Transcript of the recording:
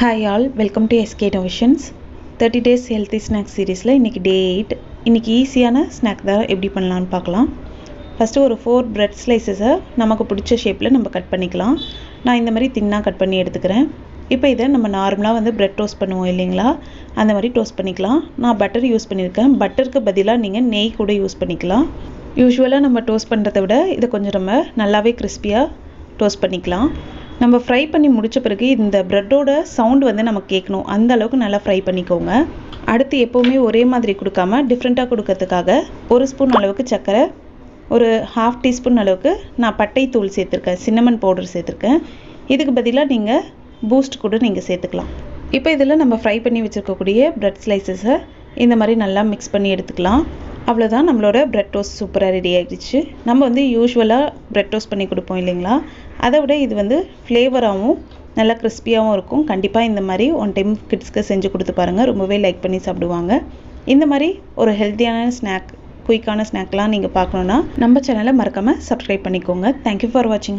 Hi all welcome to SK notions thirty days healthy snacks சீரீஸில் இன்றைக்கி டே eight இன்றைக்கி ஈஸியான ஸ்நாக் தான் எப்படி பண்ணலான்னு பார்க்கலாம். ஃபஸ்ட்டு ஒரு ஃபோர் பிரெட் ஸ்லைசஸை நமக்கு பிடிச்ச ஷேப்பில் நம்ம கட் பண்ணிக்கலாம். நான் இந்த மாதிரி தின்னாக கட் பண்ணி எடுத்துக்கிறேன். இப்போ இதை நம்ம நார்மலாக வந்து பிரெட் டோஸ்ட் பண்ணுவோம் இல்லைங்களா? அந்த மாதிரி டோஸ்ட் பண்ணிக்கலாம். நான் பட்டர் யூஸ் பண்ணியிருக்கேன். பட்டருக்கு பதிலாக நீங்கள் நெய் கூட யூஸ் பண்ணிக்கலாம். யூஸ்வலாக நம்ம டோஸ்ட் பண்ணுறத விட இதை கொஞ்சம் நம்ம நல்லாவே கிறிஸ்பியாக டோஸ்ட் பண்ணிக்கலாம். நம்ம ஃப்ரை பண்ணி முடித்த பிறகு இந்த ப்ரெட்டோட சவுண்ட் வந்து நமக்கு கேட்கணும். அந்த அளவுக்கு நல்லா ஃப்ரை பண்ணிக்கோங்க. அடுத்து எப்போவுமே ஒரே மாதிரி கொடுக்காம டிஃப்ரெண்ட்டாக கொடுக்கறதுக்காக ஒரு ஸ்பூன் அளவுக்கு சர்க்கரை ஒரு ஹாஃப் டீஸ்பூன் அளவுக்கு நான் பட்டை தூள் சேர்த்துருக்கேன் சின்னமன் பவுடர் சேர்த்துருக்கேன். இதுக்கு பதிலாக நீங்கள் பூஸ்ட் கூட நீங்கள் சேர்த்துக்கலாம். இப்போ இதில் நம்ம ஃப்ரை பண்ணி வச்சுருக்கக்கூடிய ப்ரெட் ஸ்லைசஸை இந்த மாதிரி நல்லா மிக்ஸ் பண்ணி எடுத்துக்கலாம். அவ்வளோதான் நம்மளோட ப்ரெட் டோஸ்ட் சூப்பராக ரெடி ஆகிடுச்சு நம்ம வந்து யூஸ்வலாக ப்ரெட் டோஸ்ட் பண்ணி கொடுப்போம் இல்லைங்களா? அதை விட இது வந்து ஃப்ளேவராகவும் நல்லா கிறிஸ்பியாகவும் இருக்கும். கண்டிப்பாக இந்த மாதிரி ஒன் டைம் கிட்ஸ்க்கு செஞ்சு கொடுத்து பாருங்கள் ரொம்பவே லைக் பண்ணி சாப்பிடுவாங்க. இந்த மாதிரி ஒரு ஹெல்த்தியான ஸ்நாக் குயிக்கான ஸ்நாக்லாம் நீங்கள் பார்க்கணுன்னா நம்ம சேனலை மறக்காமல் சப்ஸ்கிரைப் பண்ணிக்கோங்க. தேங்க்யூ ஃபார் வாட்சிங்